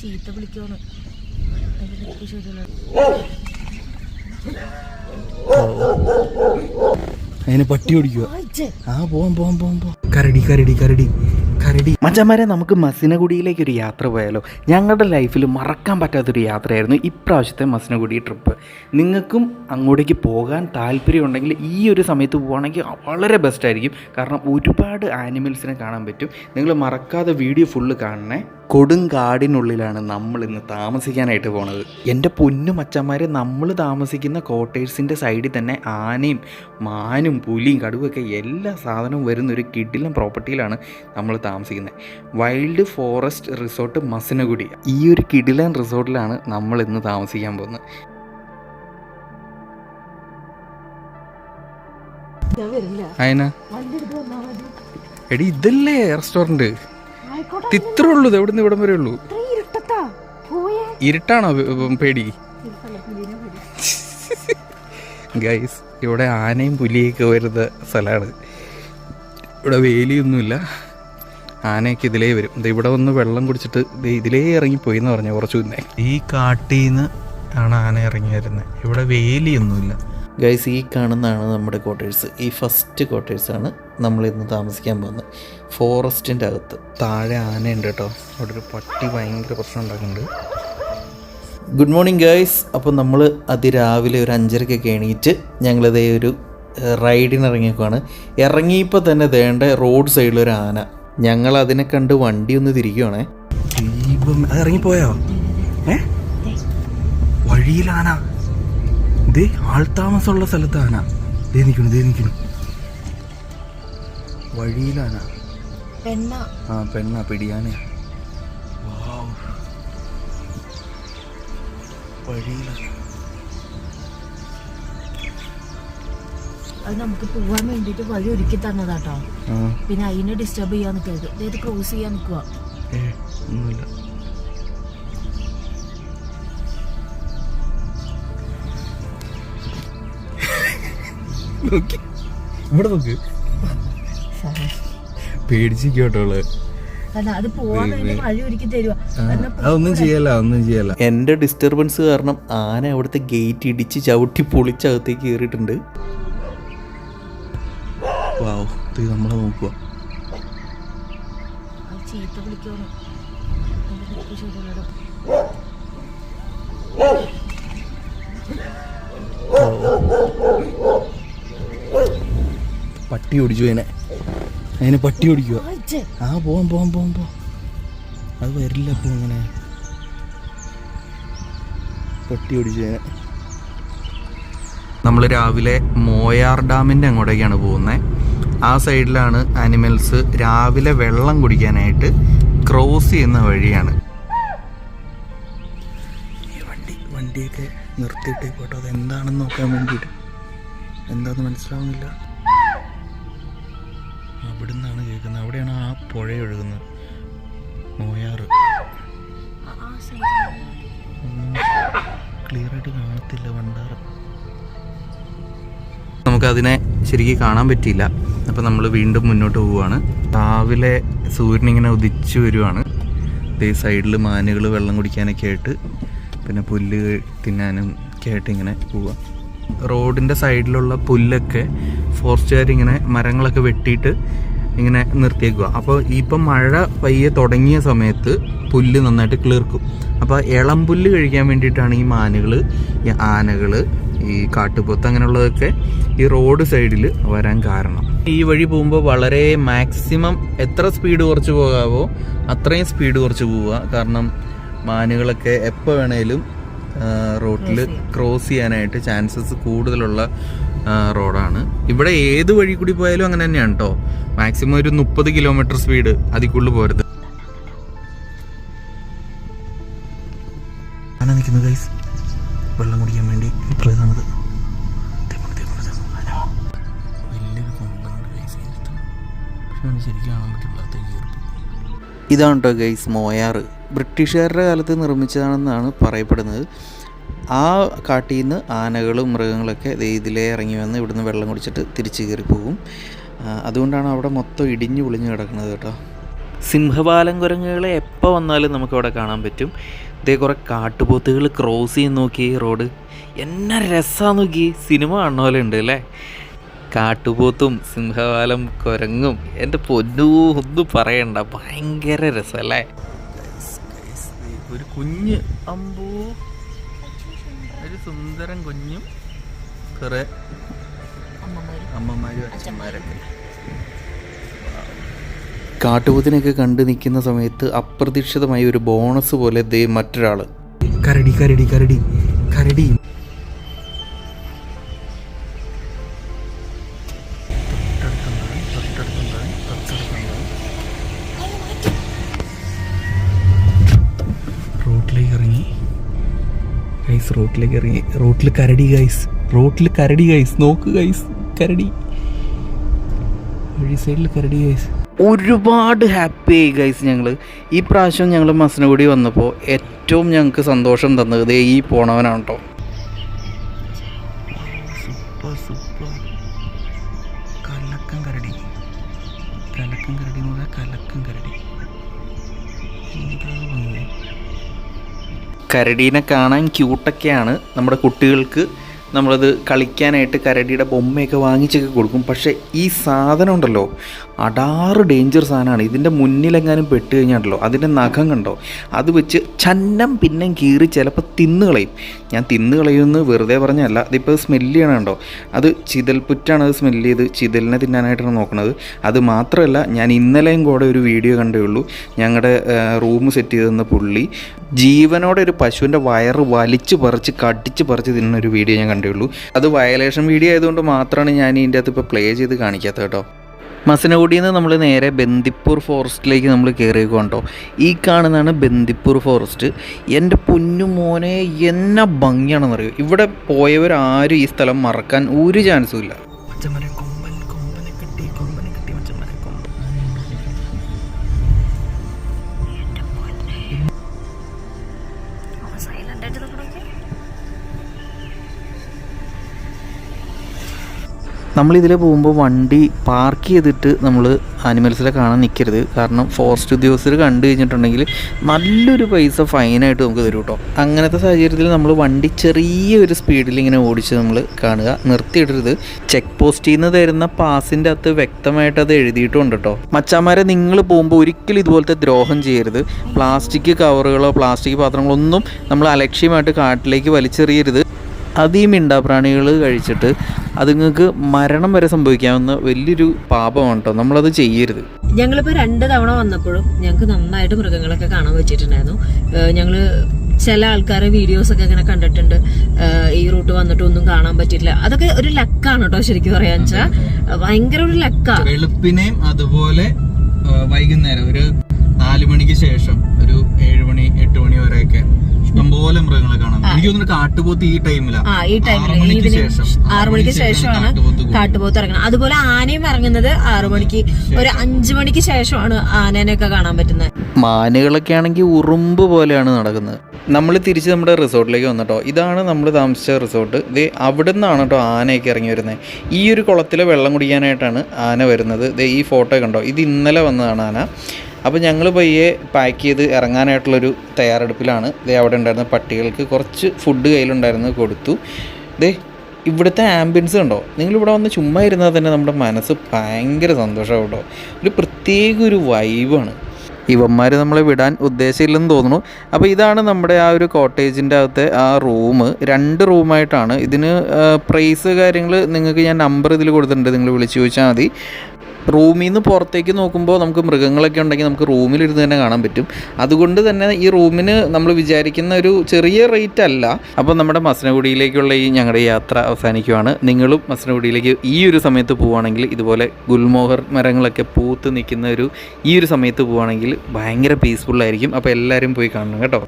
ചീത്ത വിളിക്കുവാണ്. അതിന്റെ അതിന് പട്ടി ഓടിക്കുക ആ പോവാം പോവാം പോവാം പോവാം. കരടി കരടി കരടി. കരടി മച്ചന്മാരെ നമുക്ക് മസിനഗുഡിയിലേക്ക് ഒരു യാത്ര പോയാലോ? ഞങ്ങളുടെ ലൈഫിൽ മറക്കാൻ പറ്റാത്തൊരു യാത്രയായിരുന്നു ഇപ്രാവശ്യത്തെ മസിനഗുഡി ട്രിപ്പ്. നിങ്ങൾക്കും അങ്ങോട്ടേക്ക് പോകാൻ താല്പര്യമുണ്ടെങ്കിൽ ഈ ഒരു സമയത്ത് പോവുകയാണെങ്കിൽ വളരെ ബെസ്റ്റ് ആയിരിക്കും. കാരണം ഒരുപാട് ആനിമൽസിനെ കാണാൻ പറ്റും. നിങ്ങൾ മറക്കാതെ വീഡിയോ ഫുള്ള് കാണണേ. കൊടുങ്കാടിനുള്ളിലാണ് നമ്മൾ ഇന്ന് താമസിക്കാനായിട്ട് പോണത്. എന്റെ പൊന്നു മച്ചന്മാരെ നമ്മൾ താമസിക്കുന്ന കോട്ടേഴ്സിന്റെ സൈഡിൽ തന്നെ ആനയും മാനും പുലിയും കടുവൊക്കെ എല്ലാ സാധനവും വരുന്ന ഒരു കിഡിലും പ്രോപ്പർട്ടിയിലാണ് നമ്മൾ താമസിക്കുന്നത് വൈൽഡ് ഫോറസ്റ്റ് റിസോർട്ട് മസനഗുഡി. ഈ ഒരു കിഡിലൻ റിസോർട്ടിലാണ് നമ്മൾ ഇന്ന് താമസിക്കാൻ പോകുന്നത്. മതി. എടി ഇതല്ലേ റെസ്റ്റോറന്റ് ഉള്ളൂ എവിടെ നിന്ന് ഇവിടം വരെ ഉള്ളൂ? ഇത്ര ഇരുട്ടാണോ പേടി. ഗൈസ് ഇവിടെ ആനയും പുലിയൊക്കെ വരുന്ന സ്ഥലമാണ്. ഇവിടെ വേലിയൊന്നുമില്ല. ആനയൊക്കെ ഇതിലേ വരും. ദേ ഇവിടെ വന്ന് വെള്ളം കുടിച്ചിട്ട് ദേ ഇതിലേ ഇറങ്ങിപ്പോയി എന്ന് പറഞ്ഞു കുറച്ച് മുന്നേ. ഈ കാട്ടിൽ നിന്ന് ആണ് ആന ഇറങ്ങി വരുന്നത് ഇവിടെ വേലിയൊന്നുമില്ല. ഗൈസ് ഈ കാണുന്നതാണ് നമ്മുടെ ക്വാർട്ടേഴ്സ് ഈ ഫസ്റ്റ് ക്വാർട്ടേഴ്സാണ് നമ്മൾ ഇന്ന് താമസിക്കാൻ പോകുന്നത്. ഫോറസ്റ്റിന്റെ അകത്ത്. താഴെ ആനയുണ്ട് കേട്ടോ. അവിടെ ഒരു പട്ടി ഭയങ്കര പ്രശ്നം ഉണ്ടാക്കുന്നുണ്ട്. ഗുഡ് മോർണിംഗ് ഗേൾസ് അപ്പോൾ നമ്മൾ അതിരാവിലെ ഒരു അഞ്ചരക്കൊക്കെ എണീറ്റ് ഞങ്ങളിതേ ഒരു റൈഡിന് ഇറങ്ങിയേക്കുവാണ്. ഇറങ്ങിയപ്പോൾ തന്നെ വേണ്ട റോഡ് സൈഡിലൊരു ഒരു ആന. ഞങ്ങൾ അതിനെ കണ്ട് വണ്ടി ഒന്ന് തിരിക്കുവാണേ ദീപം അത് ഇറങ്ങിപ്പോയോ? ഏ? വഴിയിലാന ദേ ആൾത്താമസമുള്ള സ്ഥലത്ത് ആന ദേ നിൽക്കുന്നു ദേ നിൽക്കുന്നു വഴിയിലാന പെണ്ണ. ആ പെണ്ണാ പിടിയാനയാ. വഴിയിലാണ് അത് നമുക്ക് പോവാൻ വേണ്ടിട്ട് വഴി ഒരുക്കി തന്നതാട്ടോ. പിന്നെ അതിനെ ഡിസ്റ്റർബ് ചെയ്യാൻ നിൽക്കരുത് അതായത് ക്രോസ് ചെയ്യാൻ നിൽക്കുക ഏ ഒന്നുമില്ല. നോക്കി. ഇവിടെ നോക്ക്. പേടിച്ചിക്കോട്ടോൾ കാരണം അത് പോവാൻ വഴി ഒരുക്കി തരുക അതൊന്നും ചെയ്യല്ല ഒന്നും ചെയ്യല്ല. എന്റെ ഡിസ്റ്റർബൻസ് കാരണം ആന അവിടുത്തെ ഗേറ്റ് ഇടിച്ച് ചവിട്ടി പൊളിച്ചകത്തേക്ക് കയറിയിട്ടുണ്ട്. വാവ് ഇത് നമ്മളെ നോക്കുക ചീത്ത പട്ടി ഓടിച്ചു അതിനെ അതിനെ പട്ടി ഓടിക്കുക ആ പോവാം പോവാം പോവാം പോവാം. അത് വരില്ല ഇപ്പോൾ ഇങ്ങനെ. പട്ടി ഓടിച്ചു അതിനെ നമ്മൾ രാവിലെ മോയാർ ഡാമിന്റെ അങ്ങോട്ടേക്കാണ് പോകുന്നത് ആ സൈഡിലാണ് ആനിമൽസ് രാവിലെ വെള്ളം കുടിക്കാനായിട്ട് ക്രോസ് ചെയ്യുന്ന വഴിയാണ്. ഈ വണ്ടി വണ്ടിയൊക്കെ നിർത്തിയിട്ട് പോട്ടോ അതെന്താണെന്ന് നോക്കാൻ വേണ്ടിയിട്ട്. എന്താണെന്ന് മനസ്സിലാവുന്നില്ല. അവിടെ നിന്നാണ് കേൾക്കുന്നത്. അവിടെയാണ് ആ പുഴ ഒഴുകുന്നത്. മോയാറ്. ആയിട്ട് കാണത്തില്ല വണ്ടാറ് നമുക്കതിനെ ശരിക്കും കാണാൻ പറ്റിയില്ല. അപ്പം നമ്മൾ വീണ്ടും മുന്നോട്ട് പോവുകയാണ് രാവിലെ സൂര്യനിങ്ങനെ ഉദിച്ചു വരുവാണ്. ഈ സൈഡിൽ മാനുകൾ വെള്ളം കുടിക്കാനൊക്കെ ആയിട്ട് പിന്നെ പുല്ല് തിന്നാനും ഒക്കെ ആയിട്ട് ഇങ്ങനെ പോവുക റോഡിന്റെ സൈഡിലുള്ള പുല്ലൊക്കെ ഫോറസ്റ്റുകാരിങ്ങനെ മരങ്ങളൊക്കെ വെട്ടിയിട്ട് ഇങ്ങനെ നിർത്തിയേക്കുക അപ്പോൾ ഇപ്പം മഴ പയ്യെ തുടങ്ങിയ സമയത്ത് പുല്ല് നന്നായിട്ട് കിളിർക്കും. അപ്പോൾ ഇളം പുല്ല് കഴിക്കാൻ വേണ്ടിയിട്ടാണ് ഈ മാനുകൾ ഈ ആനകൾ ഈ കാട്ടുപോത്ത് അങ്ങനെയുള്ളതൊക്കെ ഈ റോഡ് സൈഡിൽ വരാൻ കാരണം. ഈ വഴി പോകുമ്പോൾ വളരെ മാക്സിമം എത്ര സ്പീഡ് കുറച്ച് പോകാവോ അത്രയും സ്പീഡ് കുറച്ച് പോവുക. കാരണം മാനുകളൊക്കെ എപ്പോൾ വേണേലും റോഡിൽ ക്രോസ് ചെയ്യാനായിട്ട് ചാൻസസ് കൂടുതലുള്ള റോഡാണ്. ഇവിടെ ഏത് വഴി കൂടി പോയാലും അങ്ങനെ തന്നെയാണ് കേട്ടോ മാക്സിമം ഒരു മുപ്പത് കിലോമീറ്റർ സ്പീഡ് അതിക്കുള്ളിൽ പോരുത്. ആന നിൽക്കുന്നത് ഗൈസ് വെള്ളം കുടിക്കാൻ വേണ്ടി അവന് ശരിക്കും ഇതാണ് കേട്ടോ ഗൈസ് മോയാറ് ബ്രിട്ടീഷുകാരുടെ കാലത്ത് നിർമ്മിച്ചതാണെന്നാണ് പറയപ്പെടുന്നത്. ആ കാട്ടിൽ നിന്ന് ആനകളും മൃഗങ്ങളൊക്കെ ഇതിലേ ഇറങ്ങി വന്ന് ഇവിടുന്ന് വെള്ളം കുടിച്ചിട്ട് തിരിച്ചു കയറി പോകും. അതുകൊണ്ടാണ് അവിടെ മൊത്തം ഇടിഞ്ഞു പൊളിഞ്ഞു കിടക്കുന്നത് കേട്ടോ. സിംഹപാലം കുരങ്ങുകളെ എപ്പോൾ വന്നാലും നമുക്കവിടെ കാണാൻ പറ്റും. ഇതേ കുറേ കാട്ടുപോത്തുകൾ ക്രോസ് ചെയ്ത് നോക്കി റോഡ് എന്നാ രസമാണ് നോക്കി. സിനിമ കാണുന്ന പോലെ ഉണ്ട് അല്ലേ? കാട്ടുപോത്തും സിംഹവാലം കുരങ്ങും. എന്റെ പൊന്നു ഒന്നും പറയണ്ട. ഭയങ്കര രസമല്ലേ ഒരു കുഞ്ഞ് അമ്പൂ. ഒരു സുന്ദരം കുഞ്ഞും കുറേ അമ്മമാരും അച്ഛന്മാരൊക്കെ. കാട്ടുപോത്തിനൊക്കെ കണ്ടു നിൽക്കുന്ന സമയത്ത് അപ്രതീക്ഷിതമായി ഒരു ബോണസ് പോലെ ദേ മറ്റൊരാൾ കരടി കരടി കരടി കരടി. റോട്ടിലേക്ക് ഇറങ്ങി. ഗൈസ് റോട്ടിലേക്ക് ഇറങ്ങി. റോട്ടിൽ കരടി ഗൈസ് റോട്ടിൽ കരടി ഗൈസ് നോക്ക് ഗൈസ് കരടി. വഴി സൈഡിൽ കരടി ഗൈസ് ഒരുപാട് ഹാപ്പി ആയി ഗൈസ് ഞങ്ങൾ ഈ പ്രാവശ്യം ഞങ്ങൾ മസനഗുടി വന്നപ്പോൾ ഏറ്റവും ഞങ്ങൾക്ക് സന്തോഷം തന്നത് ദേ ഈ പോണവനാണ് കേട്ടോ സൂപ്പർ സൂപ്പർ. കലക്കം കരടി. കലക്കം കരടി എന്ന് പറഞ്ഞാൽ കലക്കം കരടി. എന്താ ഭംഗി കരടീനെ കാണാൻ ക്യൂട്ടൊക്കെയാണ് നമ്മുടെ കുട്ടികൾക്ക് നമ്മളത് കളിക്കാനായിട്ട് കരടിയുടെ ബൊമ്മയൊക്കെ വാങ്ങിച്ചൊക്കെ കൊടുക്കും. പക്ഷേ ഈ സാധനം ഉണ്ടല്ലോ അടാറ് ഡേഞ്ചർ സാധനമാണ്. ഇതിന്റെ മുന്നിലെങ്ങാനും പെട്ട് കഴിഞ്ഞാണ്ടല്ലോ അതിന്റെ നഖം കണ്ടോ? അത് വെച്ച് ചന്നം പിന്നെ കീറി ചിലപ്പോൾ തിന്നു കളയും. ഞാൻ തിന്നു കളയുമെന്ന് വെറുതെ പറഞ്ഞല്ല അതിപ്പോൾ സ്മെല്ല് ചെയ്യണമുണ്ടോ അത് ചിതൽപുറ്റാണ് അത് സ്മെല്ല് ചെയ്ത് ചിതലിനെ തിന്നാനായിട്ടാണ് നോക്കുന്നത് അത് മാത്രമല്ല ഞാൻ ഇന്നലെയും കൂടെ ഒരു വീഡിയോ കണ്ടേ ഉള്ളൂ. ഞങ്ങളുടെ റൂം സെറ്റ് ചെയ്ത് തന്ന പുള്ളി ജീവനോടെ ഒരു പശുവിന്റെ വയറ് വലിച്ചു പറിച്ച് കടിച്ച് പറിച്ച് തിന്നുന്ന ഒരു വീഡിയോ ഞാൻ കണ്ടേ. ഉള്ളൂ അത് വയലേഷൻ വീഡിയോ ആയതുകൊണ്ട് മാത്രമാണ് ഞാൻ ഇതിന്റെ അകത്ത് ഇപ്പോൾ പ്ലേ ചെയ്ത് കാണിക്കാത്തത് കേട്ടോ. മസനഗുഡിയിൽ നിന്ന് നമ്മൾ നേരെ ബന്ദിപ്പൂർ ഫോറസ്റ്റിലേക്ക് നമ്മൾ കയറി കൊണ്ടോ ഈ കാണുന്നതാണ് ബന്ദിപ്പൂർ ഫോറസ്റ്റ്. എന്റെ പൊന്നു മോനെ എന്നാ ഭംഗിയാണെന്നറിയോ? ഇവിടെ പോയവരാരും ഈ സ്ഥലം മറക്കാൻ ഒരു ചാൻസും ഇല്ല. നമ്മളിതിൽ പോകുമ്പോൾ വണ്ടി പാർക്ക് ചെയ്തിട്ട് നമ്മൾ ആനിമൽസിനെ കാണാൻ നിൽക്കരുത് കാരണം ഫോറസ്റ്റ് ഉദ്യോഗസ്ഥർ കണ്ടു കഴിഞ്ഞിട്ടുണ്ടെങ്കിൽ നല്ലൊരു പൈസ ഫൈനായിട്ട് നമുക്ക് തരും കേട്ടോ അങ്ങനത്തെ സാഹചര്യത്തിൽ നമ്മൾ വണ്ടി ചെറിയൊരു സ്പീഡിൽ ഇങ്ങനെ ഓടിച്ച് നമ്മൾ കാണുക. നിർത്തിയിടരുത്. ചെക്ക് പോസ്റ്റിൽ നിന്ന് തരുന്ന പാസിന്റെ അകത്ത് വ്യക്തമായിട്ട് അത് എഴുതിയിട്ടുണ്ട് കേട്ടോ മച്ചാമാരെ നിങ്ങൾ പോകുമ്പോൾ ഒരിക്കലും ഇതുപോലത്തെ ദ്രോഹം ചെയ്യരുത്. പ്ലാസ്റ്റിക് കവറുകളോ പ്ലാസ്റ്റിക് പാത്രങ്ങളോ ഒന്നും നമ്മൾ അലക്ഷ്യമായിട്ട് കാട്ടിലേക്ക് വലിച്ചെറിയരുത്. അത് പ്രാണികൾ മിണ്ടാപ്രാണികൾ കഴിച്ചിട്ട് അതുങ്ങൾക്ക് മരണം വരെ സംഭവിക്കാവുന്ന വലിയൊരു പാപമാണ് കേട്ടോ നമ്മളത് ചെയ്യരുത്. ഞങ്ങളിപ്പോ രണ്ട് തവണ വന്നപ്പോഴും ഞങ്ങൾക്ക് നന്നായിട്ട് മൃഗങ്ങളൊക്കെ കാണാൻ പറ്റിയിട്ടുണ്ടായിരുന്നു. ഞങ്ങൾ ചില ആൾക്കാരെ വീഡിയോസ് ഒക്കെ ഇങ്ങനെ കണ്ടിട്ടുണ്ട്. ഈ റൂട്ട് വന്നിട്ട് ഒന്നും കാണാൻ പറ്റിയില്ല അതൊക്കെ ഒരു ലക്കാണ് കേട്ടോ ശരിക്കും പറയാന്ന് വെച്ചാൽ ഭയങ്കര ഒരു ലക്കാണ് വെളുപ്പിനെയും അതുപോലെ വൈകുന്നേരം ഒരു നാലു മണിക്ക് ശേഷം ഒരു ഏഴ് മണി എട്ട് മണി വരെയൊക്കെ ഇഷ്ടംപോലെ മൃഗങ്ങളെ കാണാം. എനിക്ക് തോന്നുന്നു കാട്ടുപോത്ത് ഈ ടൈമിലാണ് ആ ഈ ടൈമിൽ ആറ് മണിക്ക് ആറു മണിക്ക് ശേഷമാണ് കാട്ടുപോത്ത് ഇറങ്ങുന്നത്. അതുപോലെ ആനയും ഇറങ്ങുന്നത് ആറു മണിക്ക് ഒരു അഞ്ചു മണിക്ക് ശേഷമാണ് ആനേനെയൊക്കെ കാണാൻ പറ്റുന്നത്. മാനുകളൊക്കെ ആണെങ്കിൽ ഉറുമ്പ് പോലെയാണ് നടക്കുന്നത്. നമ്മൾ തിരിച്ച് നമ്മുടെ റിസോർട്ടിലേക്ക് വന്നിട്ടോ. ഇതാണ് നമ്മൾ താമസിച്ച റിസോർട്ട്. ഇത് അവിടെ നിന്നാണ് കേട്ടോ ആനയൊക്കെ ഇറങ്ങി വരുന്നത് ഈ ഒരു കുളത്തിലെ വെള്ളം കുടിക്കാനായിട്ടാണ് ആന വരുന്നത്. ഇത് ഈ ഫോട്ടോ കണ്ടോ? ഇത് ഇന്നലെ വന്നതാണ് ആന. അപ്പോൾ ഞങ്ങൾ പയ്യെ പാക്ക് ചെയ്ത് ഇറങ്ങാനായിട്ടുള്ളൊരു തയ്യാറെടുപ്പിലാണ്. ദേ അവിടെ ഉണ്ടായിരുന്ന പട്ടികൾക്ക് കുറച്ച് ഫുഡ് കയ്യിലുണ്ടായിരുന്നു കൊടുത്തു. ദേ ഇവിടുത്തെ ആംബിയൻസ് കണ്ടോ? നിങ്ങളിവിടെ വന്ന് ചുമ്മാ ഇരുന്നാൽ തന്നെ നമ്മുടെ മനസ്സ് ഭയങ്കര സന്തോഷമാവും കേട്ടോ. ഒരു പ്രത്യേക ഒരു വൈബാണ് ഇവന്മാർ നമ്മളെ വിടാൻ ഉദ്ദേശമില്ലെന്ന് തോന്നുന്നു. അപ്പോൾ ഇതാണ് നമ്മുടെ ആ ഒരു കോട്ടേജിന്റെ അകത്തെ ആ റൂം രണ്ട് റൂമായിട്ടാണ് ഇതിന് പ്രൈസ് കാര്യങ്ങൾ നിങ്ങൾക്ക് ഞാൻ നമ്പർ ഇതിൽ കൊടുത്തിട്ടുണ്ട്. നിങ്ങൾ വിളിച്ചു ചോദിച്ചാൽ മതി. റൂമിൽ നിന്ന് പുറത്തേക്ക് നോക്കുമ്പോൾ നമുക്ക് മൃഗങ്ങളൊക്കെ ഉണ്ടെങ്കിൽ നമുക്ക് റൂമിലിരുന്ന് തന്നെ കാണാൻ പറ്റും. അതുകൊണ്ട് തന്നെ ഈ റൂമിന് നമ്മൾ വിചാരിക്കുന്ന ഒരു ചെറിയ റേറ്റ് അല്ല. അപ്പോൾ നമ്മുടെ മസനഗുഡിയിലേക്കുള്ള ഈ ഞങ്ങളുടെ യാത്ര അവസാനിക്കുവാണ്. നിങ്ങളും മസനഗുഡിയിലേക്ക് ഈ ഒരു സമയത്ത് പോവുകയാണെങ്കിൽ ഇതുപോലെ ഗുൽമോഹർ മരങ്ങളൊക്കെ പൂത്ത് നിൽക്കുന്ന ഒരു ഈ ഒരു സമയത്ത് പോവുകയാണെങ്കിൽ ഭയങ്കര പീസ്ഫുള്ളായിരിക്കും അപ്പോൾ എല്ലാവരും പോയി കാണണം കേട്ടോ.